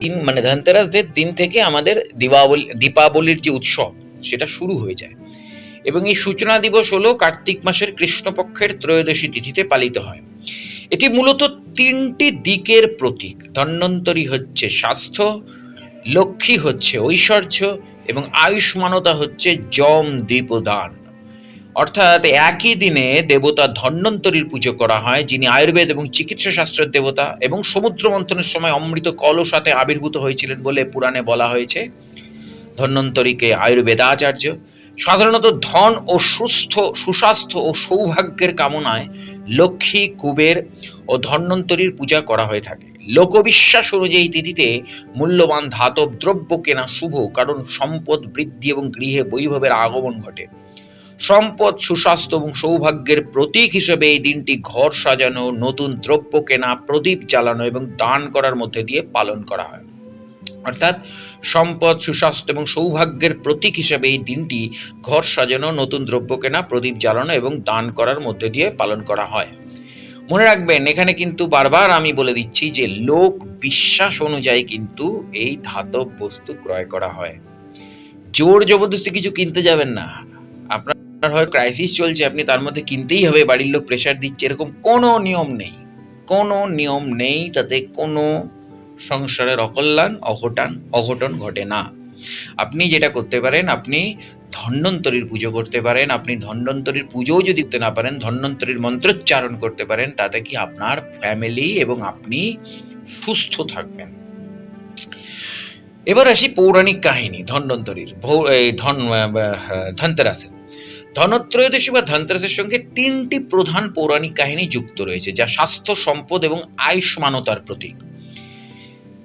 দিন মানে ধনতেরাসদের দিন থেকে আমাদের দীপাবলি দীপাবলির যে উৎসব, সেটা শুরু হয়ে যায়। এবং এই সূচনা দিবস হলো কার্তিক মাসের কৃষ্ণপক্ষের ত্রয়োদশী তিথিতে পালিত হয়। এটি মূলত তিনটি দিকের প্রতীক। ধন্বন্তরী হচ্ছে স্বাস্থ্য, লক্ষ্মী হচ্ছে ঐশ্বর্য এবং আয়ুষ্মানতা হচ্ছে যম দীপদান। অর্থাৎ একই দিনে দেবতা ধন্বন্তরীর পুজো করা হয়, যিনি আয়ুর্বেদ এবং চিকিৎসা শাস্ত্রের দেবতা এবং সমুদ্র মন্থনের সময় অমৃত কলসাতে আবির্ভূত হয়েছিলেন বলে পুরাণে বলা হয়েছে। ধন্বন্তরীকে আয়ুর্বেদাচার্য। সাধারণত ধন ও সুস্থ, সুস্বাস্থ্য ও সৌভাগ্যের কামনায় লক্ষ্মী, কুবের ও ধন্বন্তরীর পূজা করা হয়ে থাকে। লোকবিশ্বাস অনুযায়ী তিথিতে মূল্যবান ধাতব দ্রব্য কেনা শুভ, কারণ সম্পদ, বৃদ্ধি এবং গৃহে বৈভবের আগমন ঘটে। সম্পদ, সুস্বাস্থ্য এবং সৌভাগ্যের প্রতীক হিসেবে এই দিনটি ঘর সাজানো, নতুন দ্রব্য কেনা, প্রদীপ জ্বালানো এবং দান করার মধ্যে দিয়ে পালন করা হয়। অর্থাৎ সম্পদ, সুস্বাস্থ্য এবং সৌভাগ্যের প্রতীক হিসেবে এই দিনটি ঘর সাজানো, নতুন দ্রব্য কেনা, প্রদীপ জ্বালানো এবং দান করার মধ্যে দিয়ে পালন করা হয়। মনে রাখবেন, এখানে কিন্তু বারবার আমি বলে দিচ্ছি যে লোক বিশ্বাস অনুযায়ী কিন্তু এই ধাতব বস্তু ক্রয় করা হয়। জোর জবরদস্তি কিছু কিনতে যাবেন না। আপনার হয় ক্রাইসিস চলছে, আপনি তার মধ্যে কিনতেই হবে, বাড়ির লোক প্রেশার দিচ্ছে, এরকম কোনো নিয়ম নেই। কোনো নিয়ম নেই তাতে কোনো সংসারের অকল্যাণ, অঘটান, অঘটন ঘটে না। আপনি যেটা করতে পারেন, আপনি ধন্বন্তরীর পুজো করতে পারেন, আপনি ধন্বন্তরীর পুজোও যদি করতে না পারেন, ধন্বন্তরীর মন্ত্রোচ্চারণ করতে পারেন, তাতে কি আপনার ফ্যামিলি এবং আপনি সুস্থ থাকবেন। এবার আসি পৌরাণিক কাহিনী, ধন্বন্তরীর ধন ধনতেরাসের। ধনত্রয়োদশী বা ধনত্রাসের সঙ্গে তিনটি প্রধান পৌরাণিক কাহিনী যুক্ত রয়েছে, যা স্বাস্থ্য, সম্পদ এবং আয়ুষ্মানতার প্রতীক।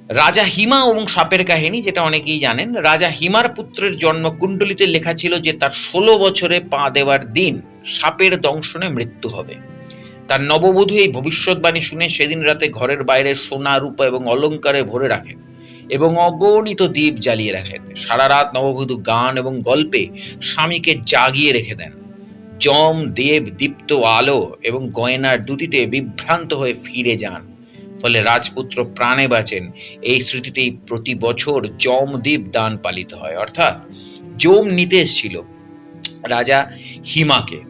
রাজা হিমা এবং সাপের কাহিনী, যেটা অনেকেই জানেন, রাজা হিমার পুত্রের জন্ম কুণ্ডলিতে লেখা ছিল যে তার ষোলো বছরে পা দেওয়ার দিন সাপের দংশনে মৃত্যু হবে। তার নববধূ এই ভবিষ্যৎবাণী শুনে সেদিন রাতে ঘরের বাইরে সোনা, রূপা এবং অলংকারে ভরে রাখেন। এবং অগণিত দ্বীপ জ্বালিয়ে রাখেন। সারা রাত নববধূ গান এবং গল্পে স্বামীকে জাগিয়ে রেখে দেন। যম, দেব, দীপ্ত, আলো এবং গয়নার দুটিতে বিভ্রান্ত হয়ে ফিরে যান। ফলে রাজপুত্র প্রাণে বাঁচেন। এই স্মৃতিতেই প্রতি বছর যমদ্বীপ দান পালিত হয়। অর্থাৎ যম নিতে এসেছিল রাজা হিমাকে।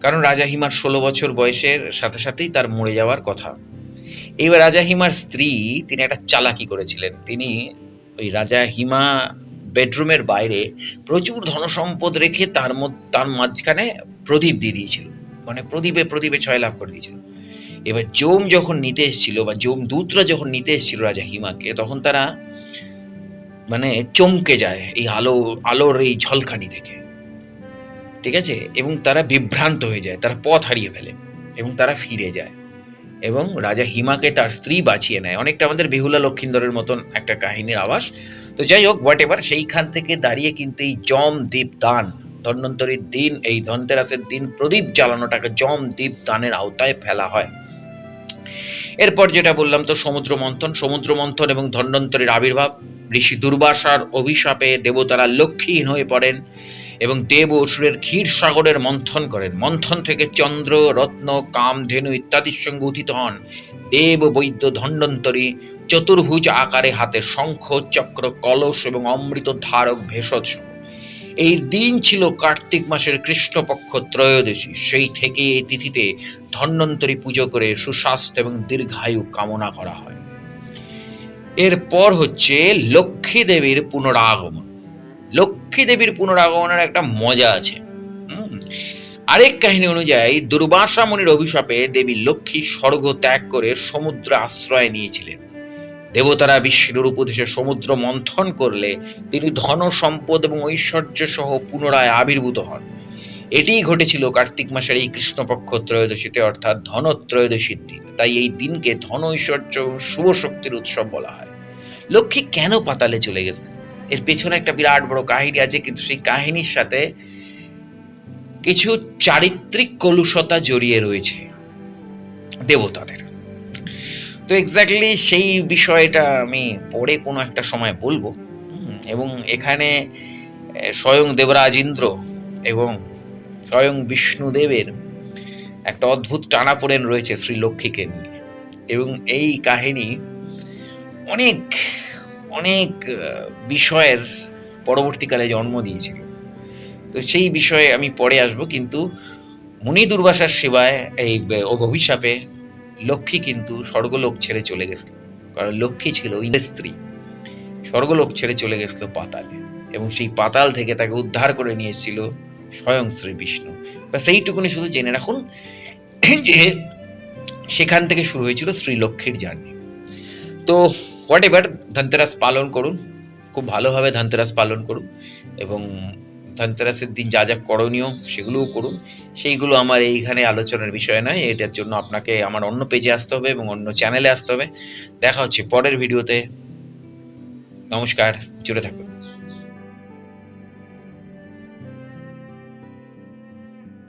কারণ রাজা হিমার ষোলো বছর বয়সের সাথে সাথেই তার মরে যাওয়ার কথা। এবার রাজা হিমার স্ত্রী, তিনি একটা চালাকি করেছিলেন। তিনি ওই রাজা হিমা বেডরুমের বাইরে প্রচুর ধনসম্পদ রেখে তার তার মাঝখানে প্রদীপ দিয়ে দিয়েছিল। মানে প্রদীপে প্রদীপে ছয় লাভ করে দিয়েছিল। এবার জোম যখন নিতে এসেছিল বা জোম দূতরা যখন নিতে এসেছিল রাজা হিমাকে, তখন তারা মানে চমকে যায় এই আলো, আলোর এই ঝলকানি দেখে। ঠিক আছে? এবং তারা বিভ্রান্ত হয়ে যায়, তারা পথ হারিয়ে ফেলে এবং তারা ফিরে যায়। এবং রাজা হিমাকে তার স্ত্রী বাঁচিয়ে নেয়। অনেকটা আমাদের বেহুলা লক্ষিন্দরের মতন একটা কাহিনীর আভাস তো যাই হোক হোয়াট এভার সেইখান থেকে দাঁড়িয়ে কিন্তু এই জম দ্বীপ দান, ধন্বন্তরীর দিন, এই ধনতেরাসের দিন প্রদীপ জ্বালানোটাকে জম দ্বীপ দানের আওতায় ফেলা হয়। এরপর যেটা বললাম তো, সমুদ্র মন্থন। সমুদ্র মন্থন এবং ধন্বন্তরীর আবির্ভাব, ঋষি দুর্বাসার অভিশাপে দেবতারা লক্ষ্মীহীন হয়ে পড়েন। এবং দেব অসুরের ক্ষীর সাগরের মন্থন করেন। মন্থন থেকে চন্দ্র, রত্ন, কাম, ধেনু ইত্যাদির সঙ্গে উথিত হন। দেব বৈদ্য ধন্বন্তরী, চতুর্ভুজ আকারে হাতে শঙ্খ, চক্র, কলস এবং অমৃত ধারক ভেষজ। এই দিন ছিল কার্তিক মাসের কৃষ্ণপক্ষ ত্রয়োদশী। সেই থেকে এই তিথিতে ধন্বন্তরী পুজো করে সুস্বাস্থ্য এবং দীর্ঘায়ু কামনা করা হয়। এরপর হচ্ছে লক্ষ্মী দেবীর পুনরাগমন। লক্ষ্মী দেবীর পুনরাগমনের একটা মজা আছে। আরেক কাহিনী অনুযায়ী দুর্বাসা মুনির অভিশাপে দেবী লক্ষ্মী স্বর্গ ত্যাগ করে সমুদ্র আশ্রয় নিয়েছিলেন। দেবতারা বিষ্ণুর উপদেশে সমুদ্র মন্থন করলে তিনি ধন, সম্পদ এবং ঐশ্বর্য সহ পুনরায় আবির্ভূত হন। এটিই ঘটেছিল কার্তিক মাসের এই কৃষ্ণপক্ষ ত্রয়োদশীতে, অর্থাৎ ধনত্রয়োদশীর দিন। তাই এই দিনকে ধন, ঐশ্বর্য এবং শুভ শক্তির উৎসব বলা হয়। লক্ষ্মী কেন পাতালে চলে গেছে এর পেছনে একটা বিরাট বড় কাহিনী আছে, কিন্তু সেই কাহিনীর সাথে কিছু চারিত্রিক কলুষতা জড়িয়ে রয়েছে দেবতাদের। তো এক্স্যাক্টলি সেই বিষয়টা আমি পরে কোনো একটা সময় বলব। এবং এখানে স্বয়ং দেবরাজ ইন্দ্র এবং স্বয়ং বিষ্ণুদেবের একটা অদ্ভুত টানাপোড়েন রয়েছে শ্রী লক্ষ্মীকে নিয়ে। এবং এই কাহিনী অনেক অনেক বিষয়ের পরবর্তীকালে জন্ম দিয়েছিল। তো সেই বিষয়ে আমি পরে আসব, কিন্তু মুনি দুর্বাসার সেবায়, এই অভিশাপে লক্ষ্মী কিন্তু স্বর্গলোক ছেড়ে চলে গেছিল। কারণ লক্ষ্মী ছিল স্ত্রী। স্বর্গলোক ছেড়ে চলে গেছিল পাতালে এবং সেই পাতাল থেকে তাকে উদ্ধার করে নিয়ে স্বয়ং শ্রী বিষ্ণু। বা সেইটুকুনি শুধু জেনে রাখুন যে সেখান থেকে শুরু হয়েছিল শ্রী লক্ষ্মীর জার্নি। তো হোয়াট এভার ধনতেরাস পালন করুন, খুব ভালোভাবে ধনতেরাস পালন করুন এবং ধনতেরাসের দিন যা যা করণীয় সেগুলোও করুন। সেইগুলো আমার এইখানে আলোচনার বিষয় নয়, এটার জন্য আপনাকে আমার অন্য পেজে আসতে হবে এবং অন্য চ্যানেলে আসতে হবে। দেখা হচ্ছে পরের ভিডিওতে নমস্কার, জুড়ে থাকুন।